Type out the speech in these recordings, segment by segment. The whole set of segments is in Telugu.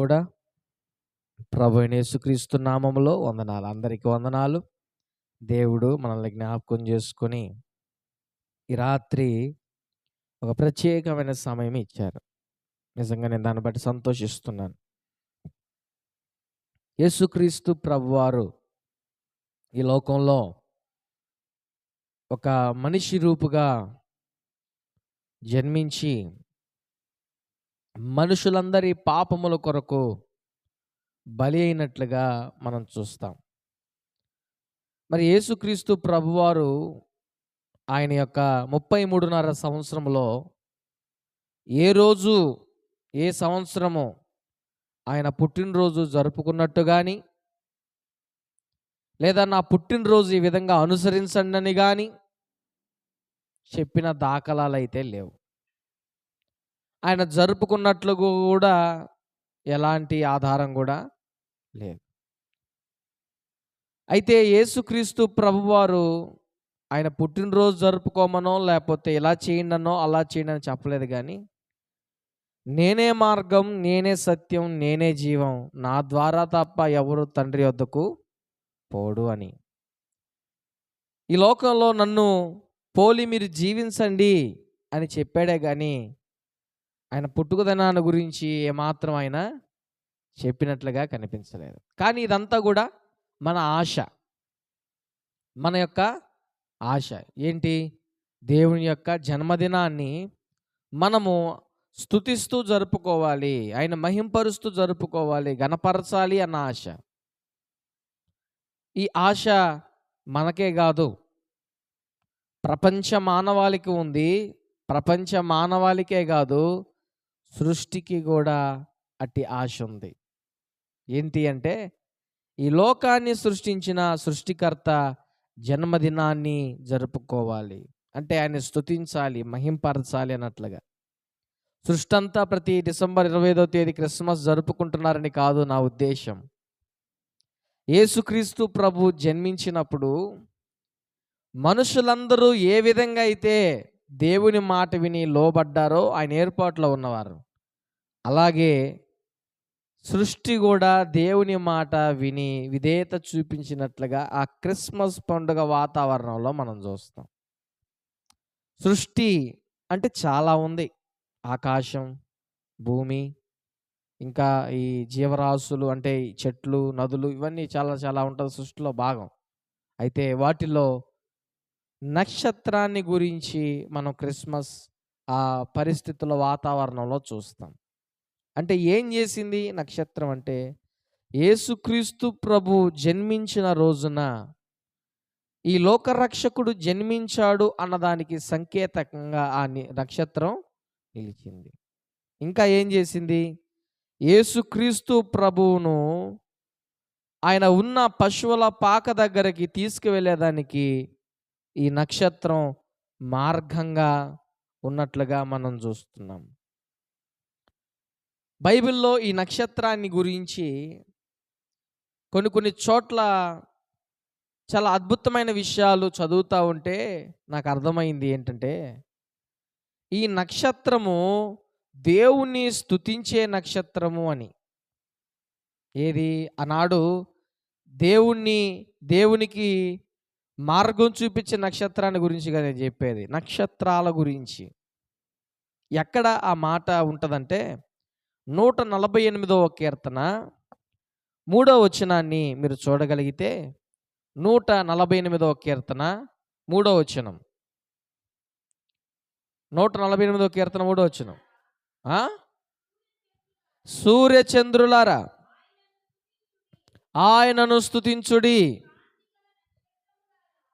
కూడా ప్రభు యేసుక్రీస్తు నామంలో వందనాలు. అందరికీ వందనాలు. దేవుడు మనల్ని జ్ఞాపకం చేసుకొని ఈ రాత్రి ఒక ప్రత్యేకమైన సమయం ఇచ్చారు. నిజంగా నేను దాన్ని బట్టి సంతోషిస్తున్నాను. యేసుక్రీస్తు ప్రభువారు ఈ లోకంలో ఒక మనిషి రూపుగా జన్మించి మనుషులందరి పాపముల కొరకు బలి అయినట్లుగా మనం చూస్తాం. మరి యేసుక్రీస్తు ప్రభువారు ఆయన యొక్క ముప్పై మూడున్నర సంవత్సరంలో ఏ రోజు ఏ సంవత్సరము ఆయన పుట్టినరోజు జరుపుకున్నట్టు కానీ లేదా నా పుట్టినరోజు ఈ విధంగా అనుసరించండి అని కానీ చెప్పిన దాఖలాలు అయితే లేవు. ఆయన జరుపుకున్నట్లు కూడా ఎలాంటి ఆధారం కూడా లేదు. అయితే యేసుక్రీస్తు ప్రభువారు ఆయన పుట్టినరోజు జరుపుకోమనో లేకపోతే ఇలా చేయండనో అలా చేయండి అని చెప్పలేదు కానీ నేనే మార్గం నేనే సత్యం నేనే జీవం నా ద్వారా తప్ప ఎవరు తండ్రి వద్దకు పోడు అని. ఈ లోకంలో నన్ను పోలి మీరు జీవించండి అని చెప్పాడే కానీ ఆయన పుట్టుకదనాన్ని గురించి ఏమాత్రం ఆయన చెప్పినట్లుగా కనిపించలేదు. కానీ ఇదంతా కూడా మన ఆశ. మన యొక్క ఆశ. ఏంటి? దేవుని యొక్క జన్మదినాన్ని మనము స్థుతిస్తూ జరుపుకోవాలి. ఆయన మహింపరుస్తూ జరుపుకోవాలి. గణపరచాలి అన్న ఆశ. ఈ ఆశ మనకే కాదు. ప్రపంచ మానవాళికి ఉంది. ప్రపంచ మానవాళికే కాదు. సృష్టికి కూడా అట్టి ఆశ ఉంది. ఏంటి అంటే ఈ లోకాన్ని సృష్టించిన సృష్టికర్త జన్మదినాన్ని జరుపుకోవాలి. అంటే ఆయన స్తుతించాలి మహింపరచాలి అన్నట్లుగా. సృష్టి అంతా ప్రతి డిసెంబర్ ఇరవై ఐదో తేదీ క్రిస్మస్ జరుపుకుంటున్నారని కాదు నా ఉద్దేశం. యేసుక్రీస్తు ప్రభు జన్మించినప్పుడు మనుషులందరూ ఏ విధంగా అయితే దేవుని మాట విని లోబడ్డారో ఆయన ఏర్పాట్లో ఉన్నవారు. అలాగే సృష్టి కూడా దేవుని మాట విని విధేయత చూపించినట్లుగా ఆ క్రిస్మస్ పండుగ వాతావరణంలో మనం చూస్తాం. సృష్టి అంటే చాలా ఉంది. ఆకాశం భూమి ఇంకా ఈ జీవరాశులు అంటే చెట్లు నదులు ఇవన్నీ చాలా చాలా ఉంటుంది సృష్టిలో భాగం. అయితే వాటిలో నక్షత్రాన్ని గురించి మనం క్రిస్మస్ ఆ పరిస్థితుల వాతావరణంలో చూస్తాం. అంటే ఏం చేసింది నక్షత్రం అంటే యేసుక్రీస్తు ప్రభు జన్మించిన రోజున ఈ లోకరక్షకుడు జన్మించాడు అన్నదానికి సంకేతకంగా ఆ నక్షత్రం నిలిచింది. ఇంకా ఏం చేసింది? యేసుక్రీస్తు ప్రభువును ఆయన ఉన్న పశువుల పాక దగ్గరికి తీసుకువెళ్ళేదానికి ఈ నక్షత్రం మార్గంగా ఉన్నట్లుగా మనం చూస్తున్నాం. బైబిల్లో ఈ నక్షత్రాన్ని గురించి కొన్ని కొన్ని చోట్ల చాలా అద్భుతమైన విషయాలు చదువుతూ ఉంటే నాకు అర్థమైంది ఏంటంటే ఈ నక్షత్రము దేవుణ్ణి స్తుతించే నక్షత్రము అని. ఏది? ఆనాడు దేవుణ్ణి దేవునికి మార్గం చూపించే నక్షత్రాన్ని గురించి కదా నేను చెప్పేది. నక్షత్రాల గురించి. ఎక్కడ ఆ మాట ఉంటుందంటే నూట నలభై ఎనిమిదవ కీర్తన మూడో వచనాన్ని మీరు చూడగలిగితే నూట నలభై ఎనిమిదవ కీర్తన మూడో వచనం. నూట నలభై ఎనిమిదవ కీర్తన మూడో వచనం. సూర్యచంద్రులారా ఆయనను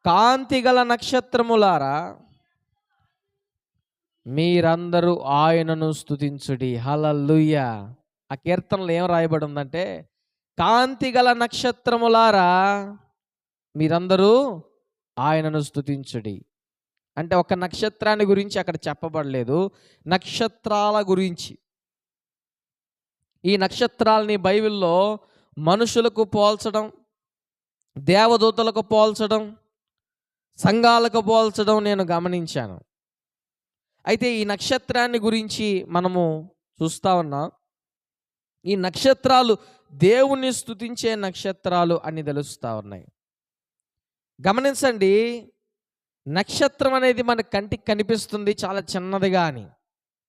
కాంతి గల నక్షత్రములారా మీరందరూ ఆయనను స్తుతించుడి. హలల్లుయ్య ఆ కీర్తనలో ఏం రాయబడి ఉందంటే కాంతి గల నక్షత్రములారా మీరందరూ ఆయనను స్తుతించుడి. అంటే ఒక నక్షత్రాన్ని గురించి అక్కడ చెప్పబడలేదు నక్షత్రాల గురించి. ఈ నక్షత్రాలని బైబిల్లో మనుషులకు పోల్చడం దేవదూతలకు పోల్చడం సంఘాలకు పోల్చడం నేను గమనించాను. అయితే ఈ నక్షత్రాన్ని గురించి మనము చూస్తా ఉన్నాం. ఈ నక్షత్రాలు దేవుని స్తుతించే నక్షత్రాలు అని తెలుస్తూ ఉన్నాయి. గమనించండి నక్షత్రం అనేది మన కంటికి కనిపిస్తుంది చాలా చిన్నదిగా అని.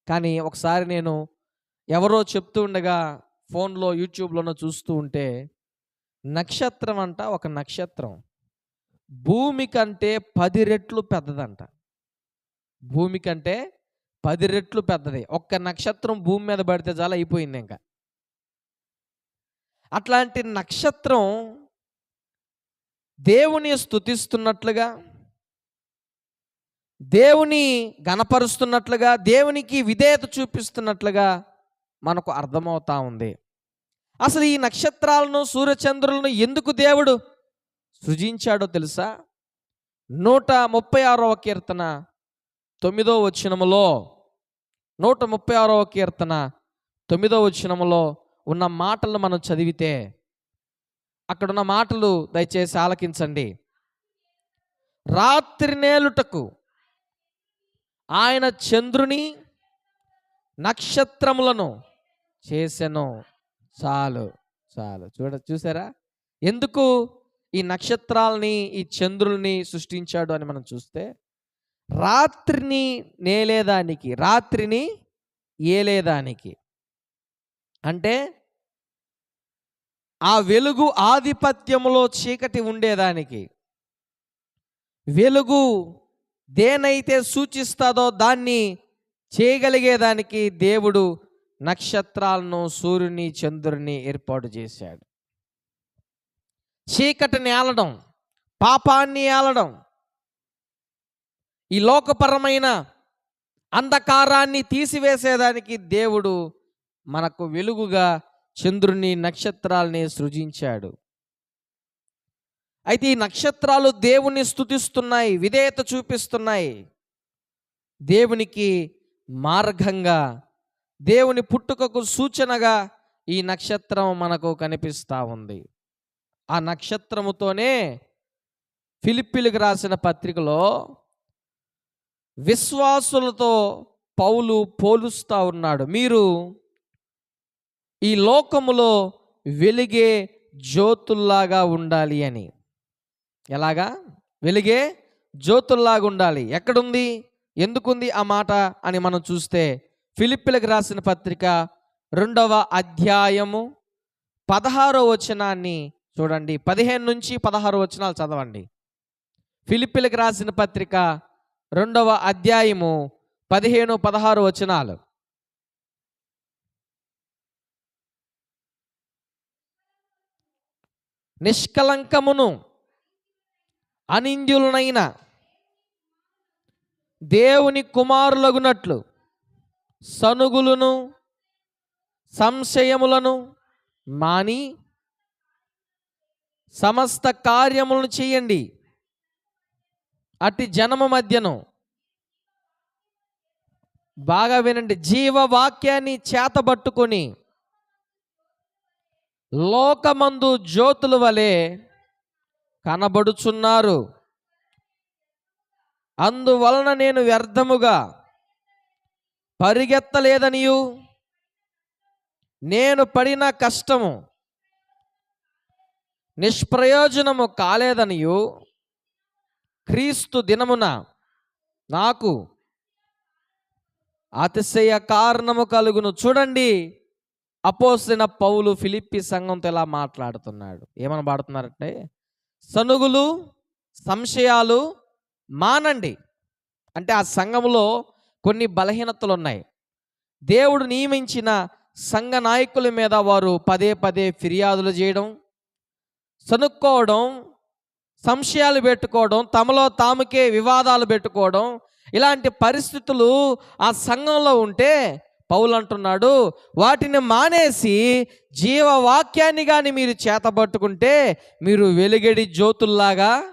కానీ ఒకసారి నేను ఎవరో చెప్తూ ఉండగా ఫోన్లో యూట్యూబ్లోనో చూస్తూ ఉంటే నక్షత్రం అంట ఒక నక్షత్రం. భూమి కంటే పది రెట్లు పెద్దదంట. భూమి కంటే పది రెట్లు పెద్దది. ఒక్క నక్షత్రం భూమి మీద పడితే చాలా అయిపోయింది ఇంకా. అట్లాంటి నక్షత్రం దేవుని స్థుతిస్తున్నట్లుగా దేవుని గణపరుస్తున్నట్లుగా దేవునికి విధేయత చూపిస్తున్నట్లుగా మనకు అర్థమవుతా ఉంది. అసలు ఈ నక్షత్రాలను సూర్యచంద్రులను ఎందుకు దేవుడు సృజించాడో తెలుసా? నూట ముప్పై ఆరవ కీర్తన తొమ్మిదో వచనములో నూట ముప్పై ఆరవ కీర్తన తొమ్మిదో వచనములో ఉన్న మాటలు మనం చదివితే అక్కడున్న మాటలు దయచేసి ఆలకించండి. రాత్రి నేలుటకు ఆయన చంద్రుని నక్షత్రములను చేసెను. చాలు చాలు. చూడ చూసారా? ఎందుకు? ఈ నక్షత్రాలని ఈ చంద్రుల్ని సృష్టించాడు అని మనం చూస్తే రాత్రిని నేలేదానికి రాత్రిని ఏలేదానికి. అంటే ఆ వెలుగు ఆధిపత్యములో చీకటి ఉండేదానికి. వెలుగు దేనైతే సూచిస్తాదో దాన్ని చేయగలిగేదానికి దేవుడు నక్షత్రాలను సూర్యుని చంద్రుని ఏర్పాటు చేశాడు. చీకటిని ఏలడం పాపాన్ని ఏలడం ఈ లోకపరమైన అంధకారాన్ని తీసివేసేదానికి దేవుడు మనకు వెలుగుగా చంద్రుని నక్షత్రాల్ని సృజించాడు. అయితే ఈ నక్షత్రాలు దేవుని స్థుతిస్తున్నాయి విధేయత చూపిస్తున్నాయి. దేవునికి మార్గంగా దేవుని పుట్టుకకు సూచనగా ఈ నక్షత్రం మనకు కనిపిస్తూ ఉంది. ఆ నక్షత్రముతోనే ఫిలిప్పీలకు రాసిన పత్రికలో విశ్వాసులతో పౌలు పోలుస్తూ ఉన్నాడు. మీరు ఈ లోకములో వెలిగే జ్యోతుల్లాగా ఉండాలి అని. ఎలాగా? వెలిగే జ్యోతుల్లాగా ఉండాలి. ఎక్కడుంది? ఎందుకుంది ఆ మాట అని మనం చూస్తే ఫిలిప్పిలకు రాసిన పత్రిక రెండవ అధ్యాయము పదహారో వచనాన్ని చూడండి పదిహేను నుంచి పదహారు వచనాలు చదవండి. ఫిలిప్పులకు రాసిన పత్రిక రెండవ అధ్యాయము పదిహేను పదహారు వచనాలు. నిష్కలంకమును అనింద్యులనైన దేవుని కుమారులగునట్లు సనుగులను సంశయములను మాని సమస్త కార్యములను చేయండి. అట్టి జనము మధ్యను బాగా వినండి. జీవవాక్యాన్ని చేతబట్టుకొని లోకమందు జ్యోతుల వలె కనబడుచున్నారు. అందువలన నేను వ్యర్థముగా పరిగెత్తలేదనియు. నేను పడిన కష్టము నిష్ప్రయోజనము కాలేదనియు క్రీస్తు దినమున నాకు అతిశయ కారణము కలుగును. చూడండి అపోసిన పౌలు ఫిలిప్పి సంఘంతో ఇలా మాట్లాడుతున్నాడు. ఏమని పాడుతున్నారంటే సనుగులు సంశయాలు మానండి. అంటే ఆ సంఘములో కొన్ని బలహీనతలు ఉన్నాయి దేవుడు నియమించిన సంఘ నాయకుల మీద వారు పదే పదే ఫిర్యాదులు చేయడం సనుక్కోవడం సంశయాలు పెట్టుకోవడం తమలో తాముకే వివాదాలు పెట్టుకోవడం ఇలాంటి పరిస్థితులు ఆ సంఘంలో ఉంటే పౌలు అంటున్నాడు వాటిని మానేసి జీవవాక్యాన్ని కానీ మీరు చేతబట్టుకుంటే మీరు వెలుగడి జ్యోతుల్లాగా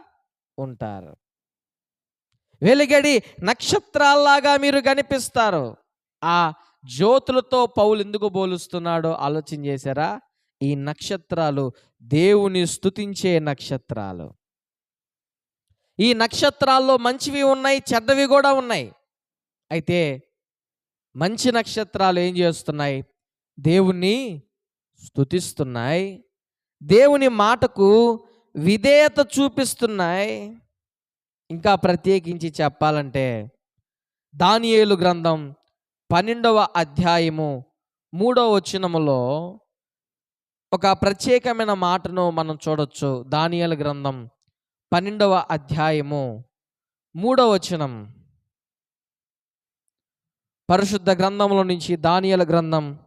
ఉంటారు. వెలుగడి నక్షత్రాల్లాగా మీరు కనిపిస్తారు. ఆ జ్యోతులతో పౌలు ఎందుకు పోలుస్తున్నాడో ఆలోచన చేశారా? ఈ నక్షత్రాలు దేవుని స్థుతించే నక్షత్రాలు. ఈ నక్షత్రాల్లో మంచివి ఉన్నాయి చెడ్డవి కూడా ఉన్నాయి. అయితే మంచి నక్షత్రాలు ఏం చేస్తున్నాయి? దేవుణ్ణి స్థుతిస్తున్నాయి దేవుని మాటకు విధేయత చూపిస్తున్నాయి. ఇంకా ప్రత్యేకించి చెప్పాలంటే దానియేలు గ్రంథం పన్నెండవ అధ్యాయము మూడవ వచనములో ఒక ప్రత్యేకమైన మాటను మనం చూడొచ్చు. దానియేలు గ్రంథం పన్నెండవ అధ్యాయము మూడవ వచనం. పరిశుద్ధ గ్రంథంలో నుంచి దానియాల గ్రంథం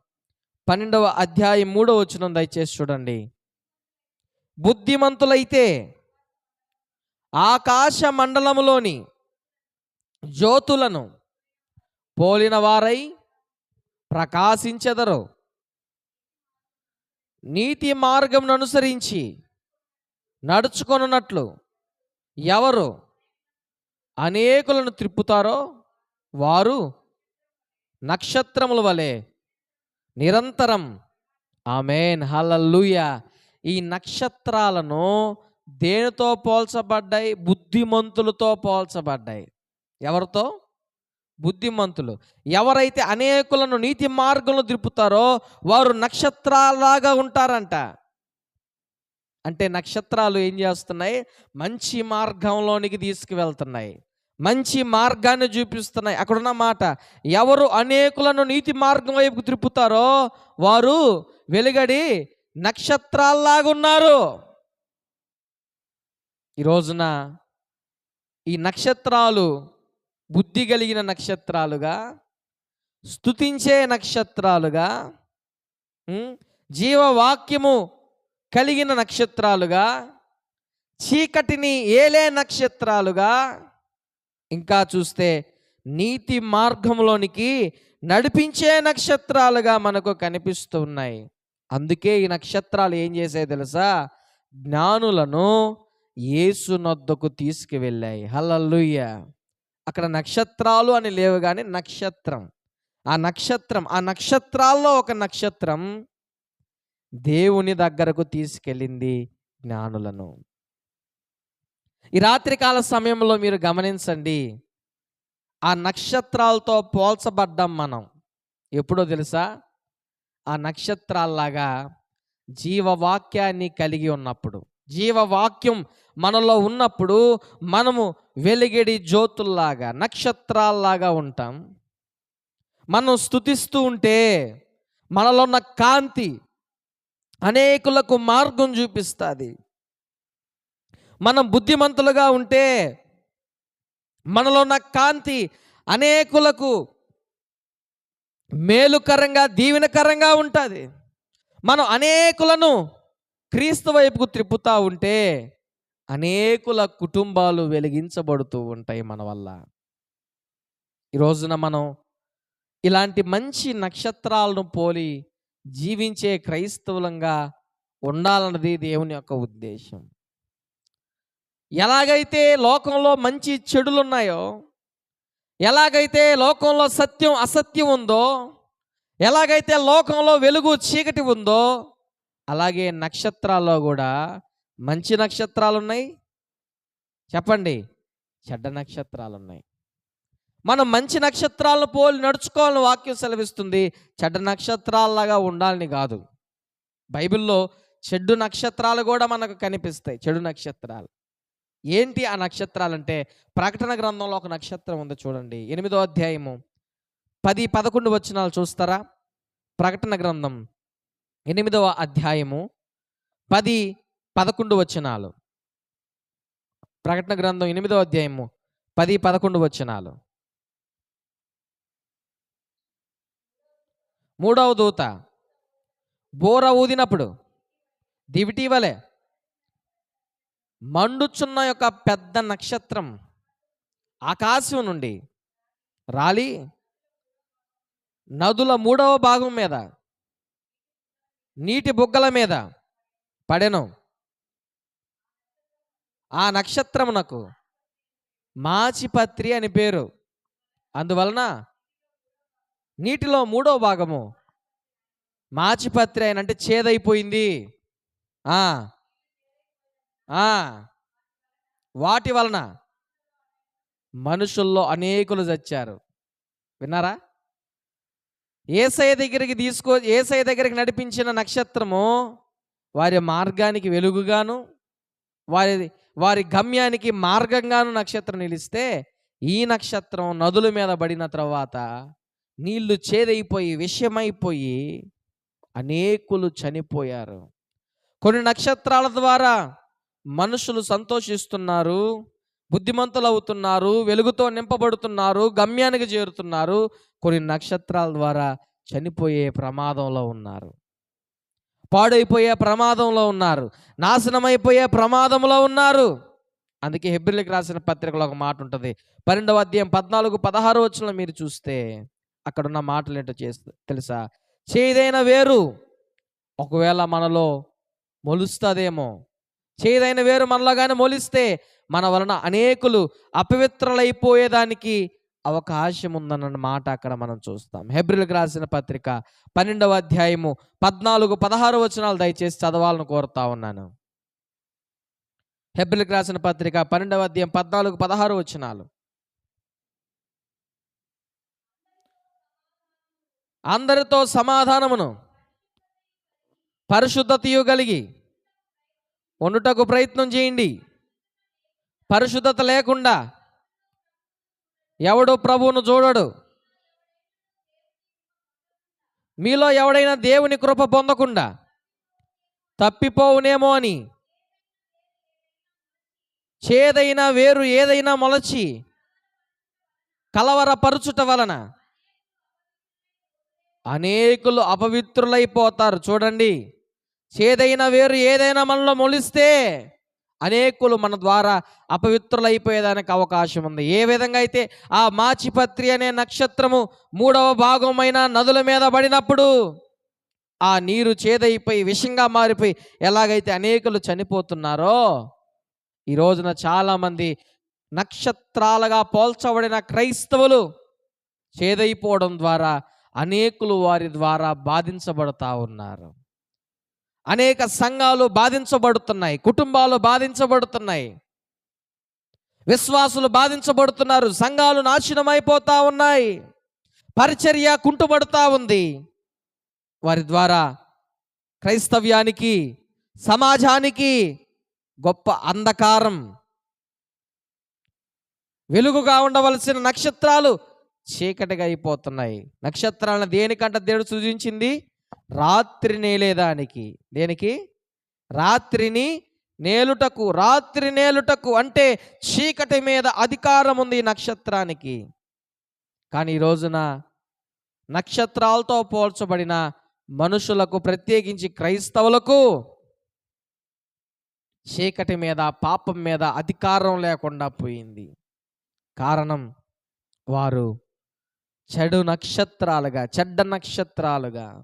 పన్నెండవ అధ్యాయం మూడవ వచనం దయచేసి చూడండి. బుద్ధిమంతులైతే ఆకాశ మండలములోని జ్యోతులను పోలిన వారై ప్రకాశించెదరు. నీతి మార్గం అనుసరించి నడుచుకొనున్నట్లు ఎవరు అనేకులను త్రిప్పుతారో వారు నక్షత్రముల వలె నిరంతరం. ఆమెన్. హల్లెలూయ. ఈ నక్షత్రాలను దేనితో పోల్చబడ్డాయి? బుద్ధిమంతులతో పోల్చబడ్డాయి. ఎవరితో? బుద్ధిమంతులు. ఎవరైతే అనేకులను నీతి మార్గంలో దిప్పుతారో వారు నక్షత్రాలాగా ఉంటారంట. అంటే నక్షత్రాలు ఏం చేస్తున్నాయి? మంచి మార్గంలోనికి తీసుకువెళ్తున్నాయి. మంచి మార్గాన్ని చూపిస్తున్నాయి. అక్కడున్న మాట ఎవరు అనేకులను నీతి మార్గం వైపు త్రిప్పుతారో వారు వెలుగడి నక్షత్రాల్లాగున్నారు ఈ రోజున ఈ నక్షత్రాలు బుద్ధి కలిగిన నక్షత్రాలుగా స్తుతించే నక్షత్రాలుగా జీవవాక్యము కలిగిన నక్షత్రాలుగా చీకటిని ఏలే నక్షత్రాలుగా ఇంకా చూస్తే నీతి మార్గంలోనికి నడిపించే నక్షత్రాలుగా మనకు కనిపిస్తూ ఉన్నాయి. అందుకే ఈ నక్షత్రాలు ఏం చేసాయి తెలుసా? జ్ఞానులను ఏసునొద్దకు తీసుకువెళ్ళాయి. హల్లెలూయ! అక్కడ నక్షత్రాలు అని లేవు కానీ నక్షత్రం. ఆ నక్షత్రం ఆ నక్షత్రాల్లో ఒక నక్షత్రం దేవుని దగ్గరకు తీసుకెళ్ళింది జ్ఞానులను. ఈ రాత్రికాల సమయంలో మీరు గమనించండి. ఆ నక్షత్రాలతో పోల్చబడ్డం మనం. ఎప్పుడో తెలుసా? ఆ నక్షత్రాల్లాగా జీవవాక్యాన్ని కలిగి ఉన్నప్పుడు. జీవవాక్యం మనలో ఉన్నప్పుడు మనము వెలిగిడి జ్యోతుల్లాగా నక్షత్రాల్లాగా ఉంటాం. మనం స్థుతిస్తూ ఉంటే మనలో ఉన్న కాంతి అనేకులకు మార్గం చూపిస్తుంది. మనం బుద్ధిమంతులుగా ఉంటే మనలో ఉన్న కాంతి అనేకులకు మేలుకరంగా దీవెనకరంగా ఉంటుంది. మనం అనేకులను క్రీస్తు వైపుకు త్రిప్పుతూ ఉంటే అనేకుల కుటుంబాలు వెలిగించబడుతూ ఉంటాయి మన వల్ల. ఈ రోజున మనం ఇలాంటి మంచి నక్షత్రాలను పోలి జీవించే క్రైస్తవులంగా ఉండాలన్నది దేవుని యొక్క ఉద్దేశం. ఎలాగైతే లోకంలో మంచి చెడులు ఉన్నాయో ఎలాగైతే లోకంలో సత్యం అసత్యం ఉందో ఎలాగైతే లోకంలో వెలుగు చీకటి ఉందో అలాగే నక్షత్రాల్లో కూడా మంచి నక్షత్రాలు ఉన్నాయి చెప్పండి. చెడ్డ నక్షత్రాలు ఉన్నాయి మనం మంచి నక్షత్రాలను పోలి నడుచుకోవాలని వాక్యం సెలవిస్తుంది. చెడ్డ నక్షత్రాలలాగా ఉండాలని కాదు. బైబిల్లో చెడు నక్షత్రాలు కూడా మనకు కనిపిస్తాయి. చెడు నక్షత్రాలు. ఏంటి ఆ నక్షత్రాలు అంటే ప్రకటన గ్రంథంలో ఒక నక్షత్రం ఉంది చూడండి. ఎనిమిదో అధ్యాయము పది పదకొండు వచనాలు చూస్తారా? ప్రకటన గ్రంథం ఎనిమిదవ అధ్యాయము పది పదకొండు వచనాలు. ప్రకటన గ్రంథం ఎనిమిదో అధ్యాయము పది పదకొండు వచనాలు. మూడవ దూత బోర ఊదినప్పుడు దివిటి వలె మండుచున్న యొక్క పెద్ద నక్షత్రం ఆకాశం నుండి రాలి నదుల మూడవ భాగం మీద నీటి బుగ్గల మీద పడెను. ఆ నక్షత్రమునకు మాచిపత్రి అని పేరు. అందువలన నీటిలో మూడో భాగము మాచిపత్రి అయినంటే అంటే చేదైపోయింది. ఆ, వాటి వలన మనుషుల్లో అనేకులు చచ్చారు. విన్నారా? ఏసయ దగ్గరికి తీసుకో ఏసయ దగ్గరికి నడిపించిన నక్షత్రము వారి మార్గానికి వెలుగుగాను వారి వారి గమ్యానికి మార్గంగాను నక్షత్రం నిలిస్తే ఈ నక్షత్రం నదుల మీద పడిన తర్వాత నీళ్ళు చేదైపోయి విషయమైపోయి అనేకులు చనిపోయారు. కొన్ని నక్షత్రాల ద్వారా మనుషులు సంతోషిస్తున్నారు బుద్ధిమంతులు అవుతున్నారు వెలుగుతో నింపబడుతున్నారు గమ్యానికి చేరుతున్నారు కొన్ని నక్షత్రాల ద్వారా చనిపోయే ప్రమాదంలో ఉన్నారు. పాడైపోయే ప్రమాదంలో ఉన్నారు. నాశనమైపోయే ప్రమాదంలో ఉన్నారు. అందుకే హెబ్రిల్కి రాసిన పత్రికలో ఒక మాట ఉంటుంది. పన్నెండవ అధ్యాయం పద్నాలుగు పదహారు వచ్చిన మీరు చూస్తే అక్కడ ఉన్న మాటలు ఏంటో చేస్తే తెలుసా? చేదైన వేరు ఒకవేళ మనలో మొలుస్తుందేమో. చేదైన వేరు మనలో కానీ మొలిస్తే మన వలన అనేకులు అపవిత్రలైపోయేదానికి అవకాశం ఉందన్న మాట అక్కడ మనం చూస్తాం. హెబ్రిల్కి రాసిన పత్రిక పన్నెండవ అధ్యాయము పద్నాలుగు పదహారు వచనాలు దయచేసి చదవాలని కోరుతా ఉన్నాను. హెబ్రిల్కి రాసిన పత్రిక పన్నెండవ అధ్యాయం పద్నాలుగు పదహారు వచనాలు. అందరితో సమాధానమును పరిశుద్ధతయు కలిగి వండుటకు ప్రయత్నం చేయండి. పరిశుద్ధత లేకుండా ఎవడు ప్రభువును చూడడు. మీలో ఎవడైనా దేవుని కృప పొందకుండా తప్పిపోవునేమో అని చేదైనా వేరు ఏదైనా మొలచి కలవరపరుచుట వలన అనేకులు అపవిత్రులైపోతారు. చూడండి చేదైన వేరు ఏదైనా మనలో మొలిస్తే అనేకులు మన ద్వారా అపవిత్రులైపోయేదానికి అవకాశం ఉంది ఏ విధంగా అయితే ఆ మాచిపత్రి అనే నక్షత్రము మూడవ భాగమైన నదుల మీద పడినప్పుడు ఆ నీరు చేదైపోయి విషంగా మారిపోయి ఎలాగైతే అనేకులు చనిపోతున్నారో ఈ రోజున చాలామంది నక్షత్రాలుగా పోల్చబడిన క్రైస్తవులు చేదైపోవడం ద్వారా అనేకులు వారి ద్వారా బాధించబడతా ఉన్నారు. అనేక సంఘాలు బాధించబడుతున్నాయి కుటుంబాలు బాధించబడుతున్నాయి. విశ్వాసులు బాధించబడుతున్నారు సంఘాలు నాశనమైపోతా ఉన్నాయి పరిచర్య కుంటుపడుతూ ఉంది. వారి ద్వారా క్రైస్తవ్యానికి సమాజానికి గొప్ప అంధకారం వెలుగుగా ఉండవలసిన నక్షత్రాలు చీకటిగా అయిపోతున్నాయి. నక్షత్రాలను దేనికంట దేవుడు సూచించింది? రాత్రి నేలేదానికి? దేనికి? రాత్రిని నేలుటకు రాత్రి నేలుటకు అంటే చీకటి మీద అధికారం ఉంది నక్షత్రానికి. కానీ ఈ రోజున నక్షత్రాలతో పోల్చబడిన మనుషులకు ప్రత్యేకించి క్రైస్తవులకు చీకటి మీద పాపం మీద అధికారం లేకుండా పోయింది. కారణం వారు చెడు నక్షత్రాలుగా చెడ్డ నక్షత్రాలుగా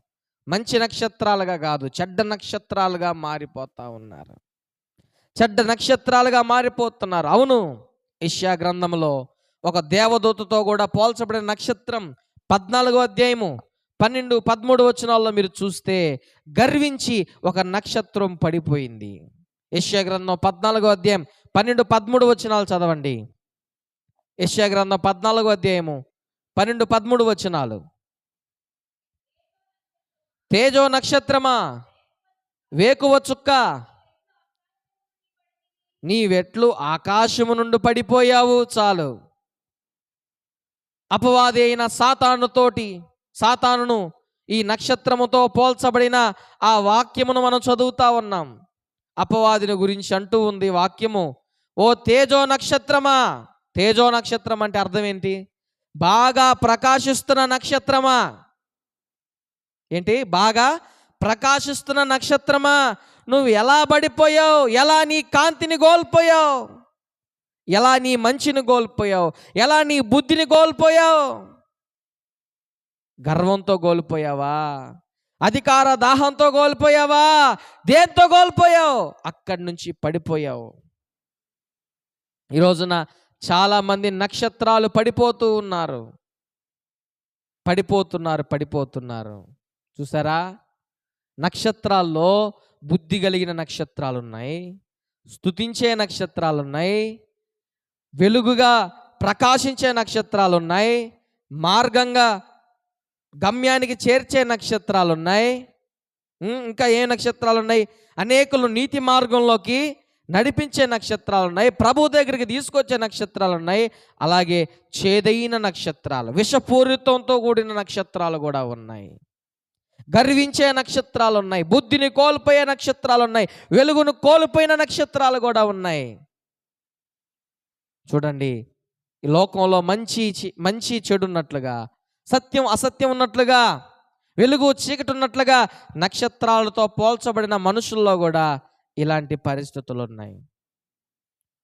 మంచి నక్షత్రాలుగా కాదు చెడ్డ నక్షత్రాలుగా మారిపోతా ఉన్నారు. చెడ్డ నక్షత్రాలుగా మారిపోతున్నారు. అవును ఇష్యా గ్రంథంలో ఒక దేవదూతతో కూడా పోల్చబడిన నక్షత్రం పద్నాలుగో అధ్యాయము పన్నెండు పదమూడు వచనాల్లో మీరు చూస్తే గర్వించి ఒక నక్షత్రం పడిపోయింది. యశ్యా గ్రంథం పద్నాలుగో అధ్యాయం పన్నెండు పదమూడు వచనాలు చదవండి. యశ్యా గ్రంథం పద్నాలుగో అధ్యాయము పన్నెండు పదమూడు వచనాలు. తేజో నక్షత్రమా? వేకువ చుక్క. నీవెట్లు ఆకాశము నుండి పడిపోయావు చాలు. అపవాది అయిన సాతానుతోటి సాతానును ఈ నక్షత్రముతో పోల్చబడిన ఆ వాక్యమును మనం చదువుతా ఉన్నాం. అపవాదిని గురించి అంటూ ఉంది వాక్యము. ఓ తేజో నక్షత్రమా? తేజో నక్షత్రం అంటే అర్థం ఏంటి? బాగా ప్రకాశిస్తున్న నక్షత్రమా? ఏంటి? బాగా ప్రకాశిస్తున్న నక్షత్రమా? నువ్వు ఎలా పడిపోయావు? ఎలా నీ కాంతిని కోల్పోయావు? ఎలా నీ మంచిని కోల్పోయావు? ఎలా నీ బుద్ధిని కోల్పోయావు? గర్వంతో కోల్పోయావా? అధికార దాహంతో కోల్పోయావా? దేంతో కోల్పోయావు? అక్కడి నుంచి పడిపోయావు. ఈ రోజున చాలామంది నక్షత్రాలు పడిపోతూ ఉన్నారు. పడిపోతున్నారు పడిపోతున్నారు. చూసారా? నక్షత్రాల్లో బుద్ధి కలిగిన నక్షత్రాలు ఉన్నాయి స్తుతించే నక్షత్రాలు ఉన్నాయి వెలుగుగా ప్రకాశించే నక్షత్రాలు ఉన్నాయి మార్గంగా గమ్యానికి చేర్చే నక్షత్రాలు ఉన్నాయి ఇంకా ఏ నక్షత్రాలు ఉన్నాయి అనేకులు నీతి మార్గంలోకి నడిపించే నక్షత్రాలు ఉన్నాయి ప్రభు దగ్గరికి తీసుకొచ్చే నక్షత్రాలు ఉన్నాయి అలాగే చేదైన నక్షత్రాలు విషపూరితంతో కూడిన నక్షత్రాలు కూడా ఉన్నాయి. గర్వించే నక్షత్రాలు ఉన్నాయి బుద్ధిని కోల్పోయే నక్షత్రాలు ఉన్నాయి వెలుగును కోల్పోయిన నక్షత్రాలు కూడా ఉన్నాయి. చూడండి ఈ లోకంలో మంచి మంచి చెడు ఉన్నట్లుగా సత్యం అసత్యం ఉన్నట్లుగా వెలుగు చీకటి ఉన్నట్లుగా నక్షత్రాలతో పోల్చబడిన మనుషుల్లో కూడా ఇలాంటి పరిస్థితులు ఉన్నాయి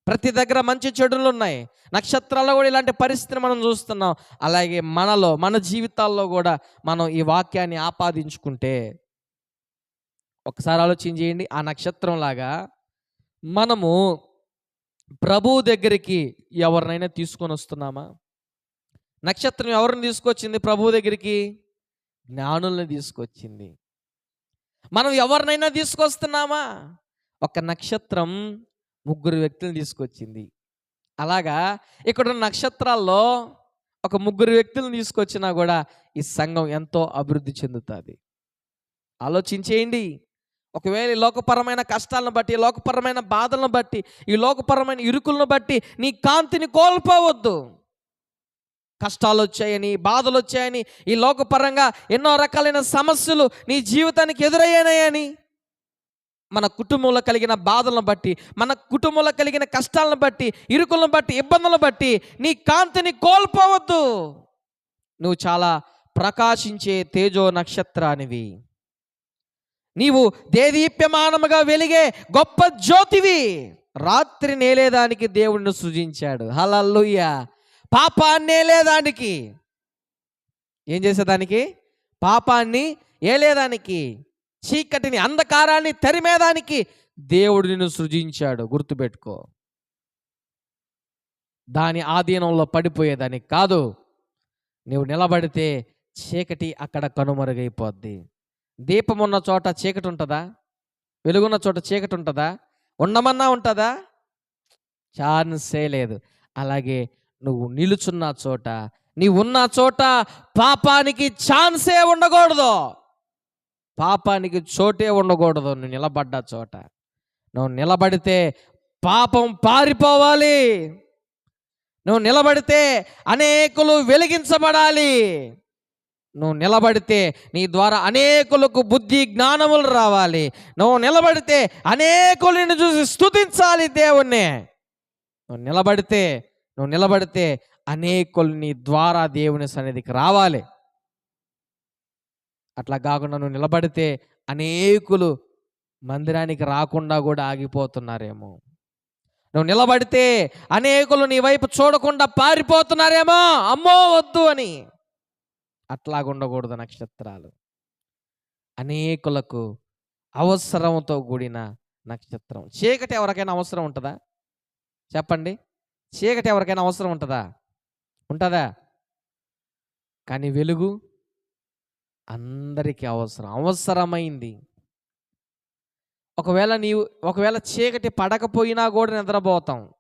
ప్రతి దగ్గర మంచి చెడులు ఉన్నాయి. నక్షత్రాల్లో కూడా ఇలాంటి పరిస్థితిని మనం చూస్తున్నాం. అలాగే మనలో మన జీవితాల్లో కూడా మనం ఈ వాక్యాన్ని ఆపాదించుకుంటే ఒకసారి ఆలోచన చేయండి. ఆ నక్షత్రం లాగా మనము ప్రభువు దగ్గరికి ఎవరినైనా తీసుకొని వస్తున్నామా? నక్షత్రం ఎవరిని తీసుకొచ్చింది? ప్రభువు దగ్గరికి? జ్ఞానుల్ని తీసుకొచ్చింది. మనం ఎవరినైనా తీసుకొస్తున్నామా? ఒక నక్షత్రం ముగ్గురు వ్యక్తులను తీసుకొచ్చింది. అలాగా ఇక్కడున్న నక్షత్రాల్లో ఒక ముగ్గురు వ్యక్తులను తీసుకొచ్చినా కూడా ఈ సంఘం ఎంతో అభివృద్ధి చెందుతుంది. ఆలోచించేయండి. ఒకవేళ ఈ లోకపరమైన కష్టాలను బట్టి ఈ లోకపరమైన బాధలను బట్టి ఈ లోకపరమైన ఇరుకులను బట్టి నీ కాంతిని కోల్పోవద్దు. కష్టాలు వచ్చాయని బాధలు వచ్చాయని ఈ లోకపరంగా ఎన్నో రకాలైన సమస్యలు నీ జీవితానికి ఎదురయ్యాయని మన కుటుంబంలో కలిగిన బాధలను బట్టి మన కుటుంబంలో కలిగిన కష్టాలను బట్టి ఇరుకులను బట్టి ఇబ్బందులను బట్టి నీ కాంతిని కోల్పోవద్దు. నువ్వు చాలా ప్రకాశించే తేజో నక్షత్రానివి. నీవు దేదీప్యమానముగా వెలిగే గొప్ప జ్యోతివి. రాత్రి నేలేదానికి దేవుణ్ణి సృజించాడు. హలల్లుయ్య పాపాన్ని ఏలేదానికి ఏం చేసేదానికి? పాపాన్ని ఏలేదానికి? చీకటిని అంధకారాన్ని తరిమేదానికి దేవుడు నిన్ను సృజించాడు. గుర్తుపెట్టుకో. దాని ఆధీనంలో పడిపోయేదానికి కాదు. నువ్వు నిలబడితే చీకటి అక్కడ కనుమరుగైపోద్ది. దీపం ఉన్న చోట చీకటి ఉంటుందా వెలుగున్న చోట చీకటి ఉంటుందా ఉండమన్నా ఉంటుందా? ఛాన్సే లేదు. అలాగే నువ్వు నిలుచున్న చోట నీ ఉన్న చోట పాపానికి ఛాన్సే ఉండకూడదు. పాపానికి చోటే ఉండకూడదు. నువ్వు నిలబడ్డ చోట. నువ్వు నిలబడితే పాపం పారిపోవాలి. నువ్వు నిలబడితే అనేకులు వెలిగించబడాలి. నువ్వు నిలబడితే నీ ద్వారా అనేకులకు బుద్ధి జ్ఞానములు రావాలి. నువ్వు నిలబడితే అనేకులు నిన్ను చూసి స్థుతించాలి దేవుణ్ణి. నువ్వు నిలబడితే నువ్వు నిలబడితే అనేకులు నీ ద్వారా దేవుని సన్నిధికి రావాలి. అట్లా కాకుండా నువ్వు నిలబడితే అనేకులు మందిరానికి రాకుండా కూడా ఆగిపోతున్నారేమో. నువ్వు నిలబడితే అనేకులు నీ వైపు చూడకుండా పారిపోతున్నారేమో. అమ్మో వద్దు అని. అట్లా ఉండకూడదు నక్షత్రాలు. అనేకులకు అవసరంతో కూడిన నక్షత్రం. చీకటి ఎవరికైనా అవసరం ఉంటుందా? చెప్పండి. చీకటి ఎవరికైనా అవసరం ఉంటుందా? ఉంటుందా? కానీ వెలుగు అందరికీ అవసరం అవసరమైంది. ఒకవేళ నీవు ఒకవేళ చీకటి పడకపోయినా కూడా నిద్రపోతాం.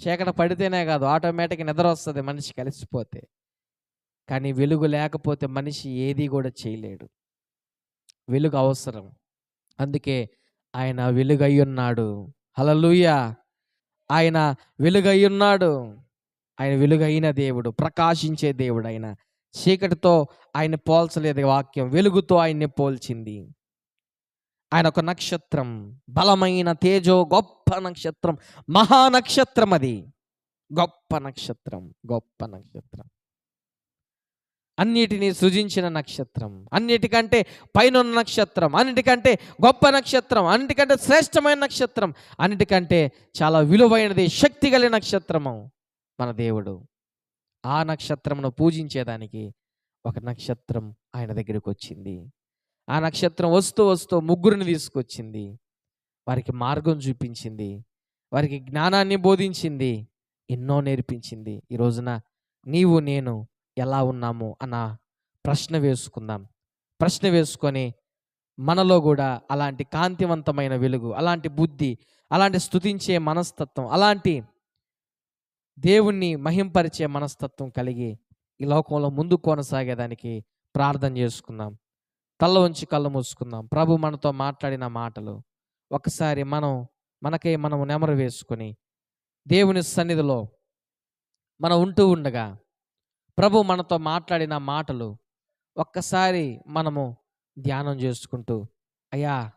చీకటి పడితేనే కాదు ఆటోమేటిక్ నిద్ర వస్తుంది మనిషి కలిసిపోతే. కానీ వెలుగు లేకపోతే మనిషి ఏది కూడా చేయలేడు. వెలుగు అవసరం. అందుకే ఆయన వెలుగయ్యున్నాడు హలలుయ ఆయన వెలుగయ్యున్నాడు ఆయన వెలుగైన దేవుడు ప్రకాశించే దేవుడు ఆయన. చీకటితో ఆయన పోల్చలేదు వాక్యం వెలుగుతో ఆయన్ని పోల్చింది. ఆయన ఒక నక్షత్రం బలమైన తేజో గొప్ప నక్షత్రం మహానక్షత్రం అది. గొప్ప నక్షత్రం గొప్ప నక్షత్రం. అన్నిటినీ సృజించిన నక్షత్రం అన్నిటికంటే పైన నక్షత్రం అన్నిటికంటే గొప్ప నక్షత్రం అన్నిటికంటే శ్రేష్టమైన నక్షత్రం అన్నిటికంటే చాలా విలువైనది శక్తి కలిగిన నక్షత్రము మన దేవుడు. ఆ నక్షత్రమును పూజించేదానికి ఒక నక్షత్రం ఆయన దగ్గరికి వచ్చింది ఆ నక్షత్రం వస్తూ వస్తూ ముగ్గురిని తీసుకొచ్చింది. వారికి మార్గం చూపించింది. వారికి జ్ఞానాన్ని బోధించింది. ఎన్నో నేర్పించింది. ఈ రోజున నీవు నేను ఎలా ఉన్నాము అన్న ప్రశ్న వేసుకుందాం. ప్రశ్న వేసుకొని మనలో కూడా అలాంటి కాంతివంతమైన వెలుగు అలాంటి బుద్ధి అలాంటి స్థుతించే మనస్తత్వం అలాంటి దేవుణ్ణి మహింపరిచే మనస్తత్వం కలిగి ఈ లోకంలో ముందు కొనసాగేదానికి ప్రార్థన చేసుకుందాం. తల్ల ఉంచి కళ్ళు మూసుకుందాం. ప్రభు మనతో మాట్లాడిన మాటలు ఒకసారి మనం మనకే మనం నెమరు వేసుకొని దేవుని సన్నిధిలో మనం ఉంటూ ఉండగా ప్రభు మనతో మాట్లాడిన మాటలు ఒక్కసారి మనము ధ్యానం చేసుకుంటూ అయ్యా